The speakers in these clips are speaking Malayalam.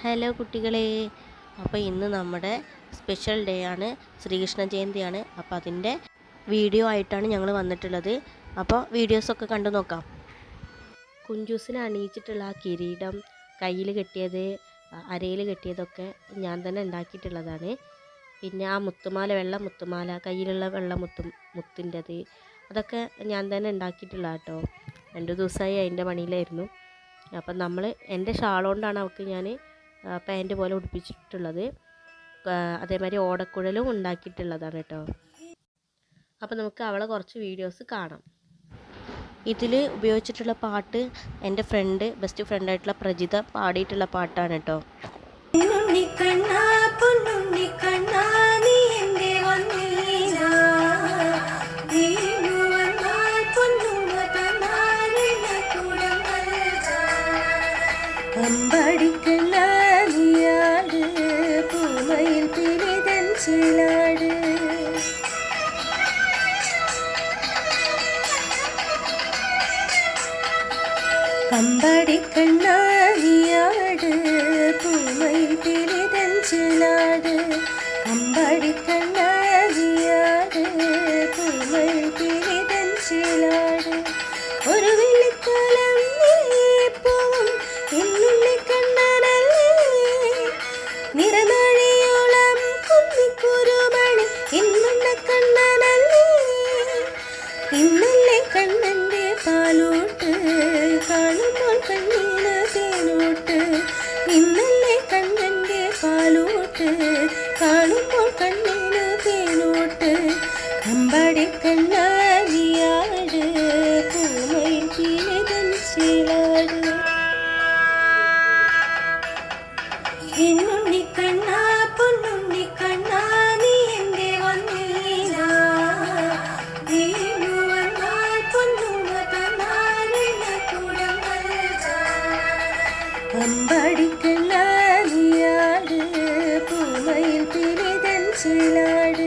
ഹലോ കുട്ടികളെ. അപ്പോൾ ഇന്ന് നമ്മുടെ സ്പെഷ്യൽ ഡേ ആണ് ശ്രീകൃഷ്ണ ജയന്തിയാണ് അപ്പോൾ അതിന്റെ വീഡിയോ ആയിട്ടാണ് ഞങ്ങൾ വന്നിട്ടുള്ളത്. അപ്പോൾ വീഡിയോസൊക്കെ കണ്ടു നോക്കാം. കുഞ്ചൂസിനെ അണിയിച്ചിട്ടുള്ള ആ കിരീടം കയ്യിൽ കെട്ടിയത് അരയിൽ കെട്ടിയതൊക്കെ ഞാൻ തന്നെ ഉണ്ടാക്കിയിട്ടുള്ളതാണ്. പിന്നെ ആ മുത്തുമാല വെള്ള മുത്തുമാല കയ്യിലുള്ള വെള്ള മുത്തു മുത്തിന്റെത് അതൊക്കെ ഞാൻ തന്നെ ഉണ്ടാക്കിയിട്ടുള്ള കേട്ടോ. രണ്ട് ദിവസമായി അതിന്റെ പണിയിലായിരുന്നു. അപ്പം നമ്മൾ എന്റെ ഷാൾ കൊണ്ടാണ് അവൾക്ക് ഞാൻ പാന്റ് പോലെ ഉടുപ്പിച്ചിട്ടുള്ളത്. അതേമാതിരി ഓടക്കുഴലും ഉണ്ടാക്കിയിട്ടുള്ളതാണ് കേട്ടോ. അപ്പോൾ നമുക്ക് അവളെ കുറച്ച് വീഡിയോസ് കാണാം. ഇതിൽ ഉപയോഗിച്ചിട്ടുള്ള പാട്ട് എന്റെ ഫ്രണ്ട് ബെസ്റ്റ് ഫ്രണ്ടായിട്ടുള്ള പ്രജിത പാടിയിട്ടുള്ള പാട്ടാണ് കേട്ടോ. പൊന്നുണ്ണിക്കണ്ണാ மயிலாடு கம்படி கண்ணாடியாடு பூமை பிரிதஞ்சலாடு கம்படி கண்ணாடியாடு ஆடிக்கு நாளியாடு பூமையில் பிரிதன் சிலாடு.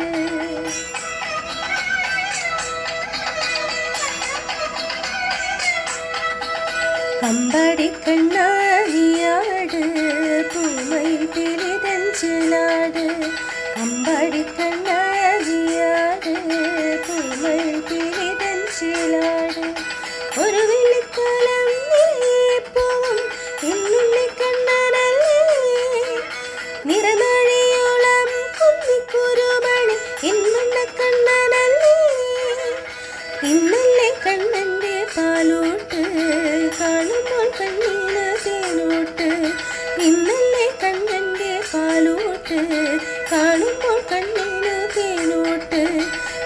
அம்படி கண்ணாடியாடு பூமையில் பிரிதன் சிலாடு. அம்படி கண்ணாடியாடு பூமையில் Thank you.